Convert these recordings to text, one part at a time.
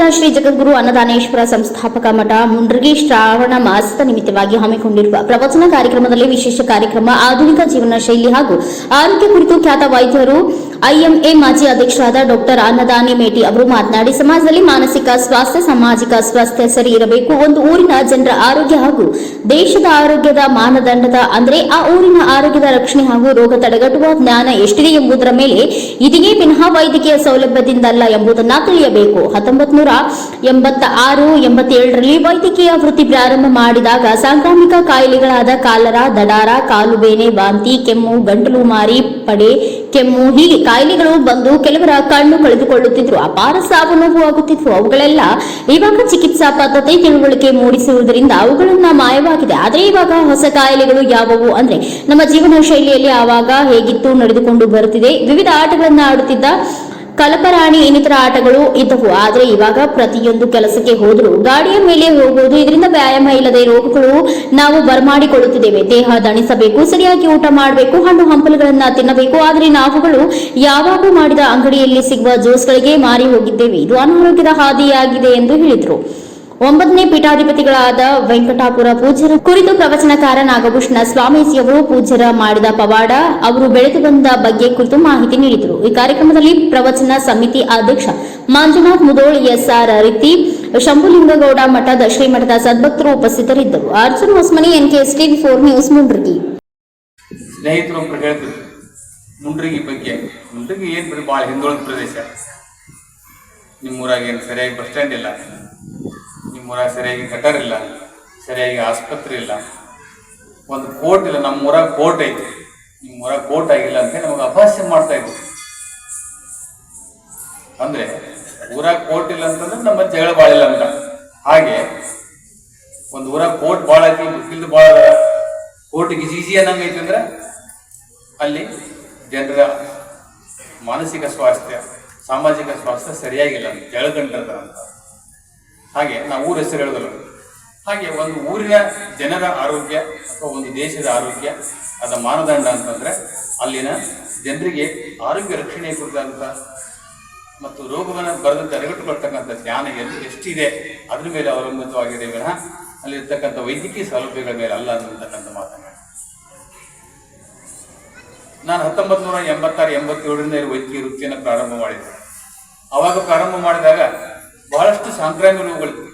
ಪಟ್ಟಣದ ಶ್ರೀ ಜಗದ್ಗುರು ಅನ್ನದಾನೇಶ್ವರ ಸಂಸ್ಥಾಪಕ ಮಠ ಮುಂಡ್ರಗಿ ಶ್ರಾವಣ ಮಾಸದ ನಿಮಿತ್ತವಾಗಿ ಹಮ್ಮಿಕೊಂಡಿರುವ ಪ್ರವಚನ ಕಾರ್ಯಕ್ರಮದಲ್ಲಿ ವಿಶೇಷ ಕಾರ್ಯಕ್ರಮ, ಆಧುನಿಕ ಜೀವನ ಶೈಲಿ ಹಾಗೂ ಆರೋಗ್ಯ ಕುರಿತು ಖ್ಯಾತ ವೈದ್ಯರು ಐಎಂಎ ಮಾಜಿ ಅಧ್ಯಕ್ಷರಾದ ಡಾಕ್ಟರ್ ಅನ್ನದಾನಿ ಮೇಟಿ ಅವರು ಮಾತನಾಡಿ, ಸಮಾಜದಲ್ಲಿ ಮಾನಸಿಕ ಸ್ವಾಸ್ಥ್ಯ, ಸಾಮಾಜಿಕ ಸ್ವಾಸ್ಥ್ಯ ಸರಿ ಇರಬೇಕು. ಒಂದು ಊರಿನ ಜನರ ಆರೋಗ್ಯ ಹಾಗೂ ದೇಶದ ಆರೋಗ್ಯದ ಮಾನದಂಡದ ಅಂದರೆ ಆ ಊರಿನ ಆರೋಗ್ಯದ ರಕ್ಷಣೆ ಹಾಗೂ ರೋಗ ತಡೆಗಟ್ಟುವ ಜ್ಞಾನ ಎಷ್ಟಿದೆ ಎಂಬುದರ ಮೇಲೆ ಇದೆಯೇ ವಿನಃ ವೈದ್ಯಕೀಯ ಸೌಲಭ್ಯದಿಂದಲ್ಲ ಎಂಬುದನ್ನು ತಿಳಿಯಬೇಕು. ಹತ್ತೊಂಬತ್ತು ನೂರ ಎಂಬತ್ತ ಆರು ಎಂಬತ್ತೇಳರಲ್ಲಿ ವೈದ್ಯಕೀಯ ವೃತ್ತಿ ಪ್ರಾರಂಭ ಮಾಡಿದಾಗ ಸಾಂಕ್ರಾಮಿಕ ಕಾಯಿಲೆಗಳಾದ ಕಾಲರ, ದಡಾರ, ಕಾಲುಬೇನೆ, ವಾಂತಿ, ಕೆಮ್ಮು, ಗಂಟಲು ಮಾರಿ, ಪಡೆ, ಕೆಮ್ಮು ಹೀಗೆ ಕಾಯಿಲೆಗಳು ಬಂದು ಕೆಲವರ ಕಣ್ಣು ಕಳೆದುಕೊಳ್ಳುತ್ತಿದ್ರು. ಅಪಾರ ಸಾವು ನೋವು ಆಗುತ್ತಿದ್ರು ಅವುಗಳೆಲ್ಲ ಇವಾಗ ಚಿಕಿತ್ಸಾ ಪದ್ಧತಿ ತಿಳುವಳಿಕೆ ಮೂಡಿಸುವುದರಿಂದ ಅವುಗಳನ್ನ ಮಾಯವಾಗಿದೆ. ಆದರೆ ಇವಾಗ ಹೊಸ ಕಾಯಿಲೆಗಳು ಯಾವುವು ಅಂದ್ರೆ ನಮ್ಮ ಜೀವನ ಶೈಲಿಯಲ್ಲಿ ಆವಾಗ ಹೇಗಿತ್ತು ನಡೆದುಕೊಂಡು ಬರುತ್ತಿದೆ. ವಿವಿಧ ಆಟಗಳನ್ನ ಆಡುತ್ತಿದ್ದ ಕಲಪರಾಣಿ ಇನ್ನಿತರ ಆಟಗಳು ಇದ್ದವು, ಆದರೆ ಇವಾಗ ಪ್ರತಿಯೊಂದು ಕೆಲಸಕ್ಕೆ ಹೋದರೂ ಗಾಡಿಯ ಮೇಲೆ ಹೋಗುವುದು, ಇದರಿಂದ ವ್ಯಾಯಾಮ ಇಲ್ಲದೆ ರೋಗಗಳು ನಾವು ಬರಮಾಡಿಕೊಳ್ಳುತ್ತಿದ್ದೇವೆ. ದೇಹ ದಣಿಸಬೇಕು, ಸರಿಯಾಗಿ ಊಟ ಮಾಡಬೇಕು, ಹಣ್ಣು ಹಂಪಲುಗಳನ್ನ ತಿನ್ನಬೇಕು, ಆದರೆ ನಾವುಗಳು ಯಾವಾಗ ಮಾಡಿದ ಅಂಗಡಿಯಲ್ಲಿ ಸಿಗುವ ಜ್ಯೂಸ್ಗಳಿಗೆ ಮಾರಿ ಹೋಗಿದ್ದೇವೆ. ಇದು ಅನಾರೋಗ್ಯದ ಹಾದಿಯಾಗಿದೆ ಎಂದು ಹೇಳಿದರು. ಒಂಬತ್ತನೇ ಪೀಠಾಧಿಪತಿಗಳಾದ ವೆಂಕಟಾಪುರ ಪೂಜ್ಯರ. ಕುರಿತು ಪ್ರವಚನಕಾರ ನಾಗಭೂಷಣ ಸ್ವಾಮೀಜಿಯವರು ಪೂಜ್ಯರ ಮಾಡಿದ ಪವಾಡ, ಅವರು ಬೆಳೆದು ಬಂದ ಬಗ್ಗೆ ಕುರಿತು ಮಾಹಿತಿ ನೀಡಿದರು. ಈ ಕಾರ್ಯಕ್ರಮದಲ್ಲಿ ಪ್ರವಚನ ಸಮಿತಿ ಅಧ್ಯಕ್ಷ ಮಂಜುನಾಥ್ ಮುದೋಳ್, ಎಸ್ಆರ್ ರೀತಿ ಶಂಭುಲಿಂಗಗೌಡ ಮಠದ ಶ್ರೀಮಠದ ಸದ್ಭಕ್ತರು ಉಪಸ್ಥಿತರಿದ್ದರು. Arjun Hosmani N K four news, Mundargi. ಸ್ನೇಹಿತರು ಮುಂಡ್ರಿಗಿ ಬಗ್ಗೆ. ಏನು ಬಿಡಿ ಭಾಳ ಹಿಂದುಳಿದ ಪ್ರದೇಶ. ನಿಮ್ಮೂರಾಗ ಏನು ಸರಿಯಾಗಿ ಬಸ್ ಸ್ಟ್ಯಾಂಡ್ ಇಲ್ಲ? ನಿಮ್ಮೂರಾಗ ಸರಿಯಾಗಿ ಗಟರ್ ಇಲ್ಲ ಸರಿಯಾಗಿ ಆಸ್ಪತ್ರೆ ಇಲ್ಲ. ಒಂದು ಕೋರ್ಟ್ ಇಲ್ಲ ನಮ್ಮ ಊರಾಗ ಕೋರ್ಟ್ ಐತಿ. ನಿಮ್ಮೂರಾಗ ಕೋರ್ಟ್ ಆಗಿಲ್ಲ ಅಂತ ನಮಗೆ ಅಪಹಾಸ್ಯ ಮಾಡ್ತಾ ಇದ್ರು ಅಂದ್ರೆ ಊರಾಗ ಕೋರ್ಟ್ ಇಲ್ಲ ಅಂತಂದ್ರೆ ನಮ್ಮ ಜಗಳ ಬಾಳಿಲ್ಲ ಅಂತ. ಹಾಗೆ ಒಂದು ಊರಾಗ ಕೋರ್ಟ್ ಭಾಳ ಐತಿ ಬಾಳ ಭಾಳ ಕೋರ್ಟ್ ಗಿಜಿ ಅನ್ನಂಗೆ ಐತಿ ಅಂದ್ರೆ ಅಲ್ಲಿ ಜನರ ಮಾನಸಿಕ ಸ್ವಾಸ್ಥ್ಯ, ಸಾಮಾಜಿಕ ಸ್ವಾಸ್ಥ್ಯ ಸರಿಯಾಗಿಲ್ಲ ಅಂತ ಅಂತ. ಹಾಗೆ ನಾವು ಊರ ಹೆಸರು ಹೇಳೋದಲ್ಲ. ಹಾಗೆ ಒಂದು ಊರಿನ ಜನರ ಆರೋಗ್ಯ ಅಥವಾ ಒಂದು ದೇಶದ ಆರೋಗ್ಯ, ಅದ ಮಾನದಂಡ ಅಂತಂದ್ರೆ ಅಲ್ಲಿನ ಜನರಿಗೆ ಆರೋಗ್ಯ ರಕ್ಷಣೆ ಕುರಿತಂತ ಮತ್ತು ರೋಗವನ್ನು ಬರೆದು ತಡೆಗಟ್ಟುಕೊಳ್ತಕ್ಕಂಥ ಜ್ಞಾನ ಎಲ್ಲಿ ಎಷ್ಟಿದೆ, ಅದ್ರ ಮೇಲೆ ಅವಲಂಬಿತವಾಗಿದೆ ವಿನಃ ಅಲ್ಲಿರ್ತಕ್ಕಂಥ ವೈದ್ಯಕೀಯ ಸೌಲಭ್ಯಗಳ ಮೇಲೆ ಅಲ್ಲ ಅನ್ನತಕ್ಕಂಥ ಮಾತನ್ನ ನಾನು ಹತ್ತೊಂಬತ್ತು ನೂರ ಎಂಬತ್ತಾರು ಎಂಬತ್ತೇಳರಿಂದ ವೈದ್ಯಕೀಯ ವೃತ್ತಿಯನ್ನು ಪ್ರಾರಂಭ ಮಾಡಿದ್ದೆ ಅವಾಗ ಪ್ರಾರಂಭ ಮಾಡಿದಾಗ ಬಹಳಷ್ಟು ಸಾಂಕ್ರಾಮಿಕ ರೋಗಗಳಿತ್ತು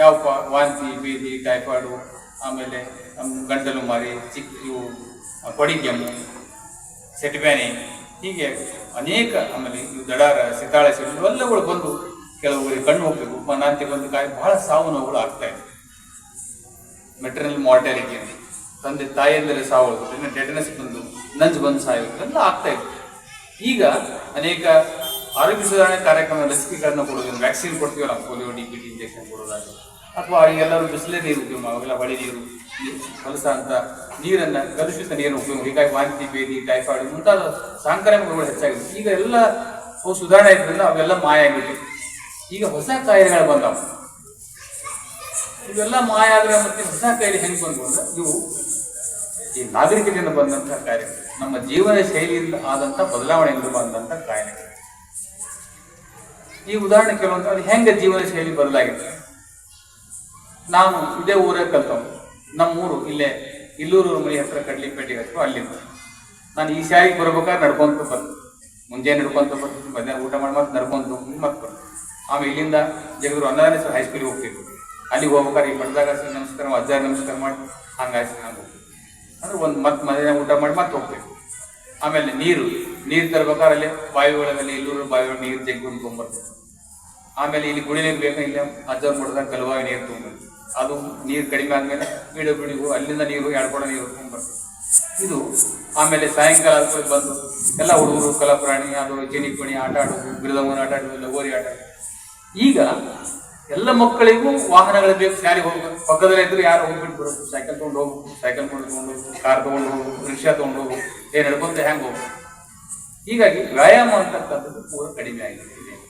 ಯಾವಪ್ಪ ವಾಂತಿ, ಬೀದಿ, ಟೈಫಾಯ್ಡು, ಆಮೇಲೆ ಗಂಟಲು ಮಾರಿ, ಚಿಕ್ಕ ಇವು ಕೊಡಿ ಕೆಮ್ಮು ಸೆಟ್ಬ್ಯಾನಿ ಹೀಗೆ ಅನೇಕ ಆಮೇಲೆ ಇವು ದಡಾರ, ಸಿತಾಳೆ ಸೆಟ್ಟು ಎಲ್ಲಗಳು ಬಂದು ಕೆಲವರಿಗೆ ಕಣ್ಣು ಹೋಗ್ಬೇಕು. ಮನಾಂತಿ ಬಂದು ಕಾಯಿ ಬಹಳ ಸಾವು ನೋವುಗಳು ಆಗ್ತಾ ಇದೆ. ಮೆಟರ್ನಲ್ ಮಾರ್ಟಾಲಿಟಿ ಅಂತ ತಂದೆ ತಾಯಿಯಂದರೆ ಸಾವು ಟೆಟನಸ್ ಬಂದು, ನಂಜು ಬಂದು ಸಾಯೋದು ಎಲ್ಲ ಆಗ್ತಾ ಇದೆ. ಈಗ ಅನೇಕ ಆರೋಗ್ಯ ಸುಧಾರಣೆ ಕಾರ್ಯಕ್ರಮ ಲಸಿಕೆಗಳನ್ನು ಕೊಡೋದು vaccine ಕೊಡ್ತೀವಲ್ಲ polio, D P T injection ಕೊಡೋದಾಗಲಿ ಅಥವಾ ಎಲ್ಲರೂ ಬಿಸಿಲೇ ನೀರು ಉಪಯೋಗ ಅವೆಲ್ಲ ಹೊಳೆ ನೀರು ಹೊಲಸ ಅಂತ ನೀರನ್ನು, ಕಲುಷಿತ ನೀರನ್ನು ಉಪಯೋಗ, ಹೀಗಾಗಿ ವಾಂತಿ, ಬೇದಿ, ಟೈಫಾಯ್ಡ್ ಮುಂತಾದ ಸಾಂಕ್ರಾಮಿಕಗಳು ಹೆಚ್ಚಾಗಿದೆ. ಈಗ ಎಲ್ಲ ಸುಧಾರಣೆ ಇದ್ರಿಂದ ಅವೆಲ್ಲ ಮಾಯ ಆಗಿದೆ. ಈಗ ಹೊಸ ಕಾಯಿಲೆಗಳು ಬಂದವು. ಇವೆಲ್ಲ ಮಾಯ ಆದರೆ ಮತ್ತೆ ಹೊಸ ಕಾಯಿಲೆ ಹೆಂಗೆ ಬಂದು ಅಂದ್ರೆ ಇವು ಈ ನಾಗರಿಕತೆಯಿಂದ ಬಂದಂತ ಕಾಯಿಲೆಗಳು ನಮ್ಮ ಜೀವನ ಶೈಲಿಯಿಂದ ಆದಂತ ಬದಲಾವಣೆಯಿಂದ ಬಂದಂತ ಕಾಯಿಲೆಗಳು. ಈ ಉದಾಹರಣೆ ಕೆಲವೊಂದು ಅದು ಹೆಂಗೆ ಜೀವನ ಶೈಲಿ ಬದಲಾಗಿದೆ? ನಾನು ಇದೇ ಊರೇ ಕಲ್ತವ್ ನಮ್ಮ ಊರು ಇಲ್ಲೇ ಇಲ್ಲೂರು ಮನೆ ಹತ್ರ ಕಡ್ಲಿಪೇಟೆಗೆ ಹತ್ರ ಅಲ್ಲಿಂದ. ನಾನು ಈ ಶಾಲೆಗೆ ಬರ್ಬೇಕಾದ್ರೆ ನಡ್ಕೊಂತ ಬರ್ತೀನಿ. ಮುಂಜಾನೆ ನಡ್ಕೊಂತ ಬರ್ತೀನಿ, ಮಧ್ಯಾಹ್ನ ಊಟ ಮಾಡಿ ಮತ್ತೆ ನಡ್ಕೊಂತ ಮತ್ತೆ ಬರ್ತೀನಿ. ಆಮೇಲೆ ಇಲ್ಲಿಂದ ಜಗದ್ರು ಸರ್ ಹೈಸ್ಕೂಲಿಗೆ ಹೋಗ್ತಿದ್ವಿ ಅಲ್ಲಿಗೆ ಹೋಗ್ಬೇಕಾದ್ರೆ ಈ ಮಠದಾಗ ಸರ್ ನಮಸ್ಕಾರ, ಅಜ್ಜಾರ ನಮಸ್ಕಾರ ಮಾಡಿ ಹಂಗಾಯ್ತು ನಾನು ಹೋಗ್ತೀನಿ. ಅಂದ್ರೆ ಒಂದು ಮತ್ತೆ ಮಧ್ಯಾಹ್ನ ಊಟ ಮಾಡಿ ಮತ್ತೆ ಹೋಗ್ತೀವಿ ಆಮೇಲೆ ನೀರು ನೀರು ತರ್ಬೇಕಾದ್ರೆ ಅಲ್ಲಿ ಬಾವಿ ಒಳಗಲ್ಲಿ ಇಲ್ಲೂರು ಬಾವಿ ಒಳಗೆ ನೀರು ಜಗ್ಗಿ ತೊಗೊಂಬರ್ತೀವಿ ಆಮೇಲೆ ಇಲ್ಲಿ ಗುಡಿ ನೀರು ಬೇಕು ಇಲ್ಲಿ? ಅಜ್ಜರ್ ಮುಡ್ದಾಗ ಕಲುವಾಗಿ ನೀರು ತೊಗೊಂಬರ್ತೀವಿ ಅದು ನೀರು ಕಡಿಮೆ ಆದ್ಮೇಲೆ ಬೀಡು ಬಿಡಿಗೂ ಅಲ್ಲಿಂದ ನೀರು ಎರಡು ಕೊಡ ನೀರು ತೊಗೊಂಬರ್ತೀವಿ ಇದು ಆಮೇಲೆ ಸಾಯಂಕಾಲ ಆದ್ಮೇಲೆ ಬಂದು ಎಲ್ಲ ಹುಡುಗರು, ಕಲಪ್ರಾಣಿ, ಅದು ಜನಿಪಣಿ ಆಟ ಆಡೋದು ಬಿರುದಮ್ಮನ ಆಟ ಆಡೋದು, ಲಗೋರಿ ಆಟ ಈಗ ಎಲ್ಲ ಮಕ್ಕಳಿಗೂ ವಾಹನಗಳು ಬೇಕು, ಶಾಲೆಗೆ ಹೋಗ್ಬೇಕು. ಪಕ್ಕದಲ್ಲೇ ಇದ್ರೆ ಯಾರು ಹೋಗ್ಬಿಟ್ಟು ಬರೋದು? ಸೈಕಲ್ ತೊಗೊಂಡು ಹೋಗ್ಬೇಕು, ಸೈಕಲ್ ತೊಗೊಂಡು ಹೋಗ್ಬೇಕು, ಕಾರ್ ತೊಗೊಂಡು ಹೋಗ್ಬೇಕು, ರಿಕ್ಷಾ ತೊಗೊಂಡು ಹೋಗ್ಬೇಕು. ಏನ್ ನಡ್ಕೊಂತ ಹೆಂಗೆ ಹೋಗ್ಬೇಕು? ಹೀಗಾಗಿ ವ್ಯಾಯಾಮ ಅಂತಕ್ಕಂಥದ್ದು ಪೂರ ಕಡಿಮೆ ಆಗಿದೆ.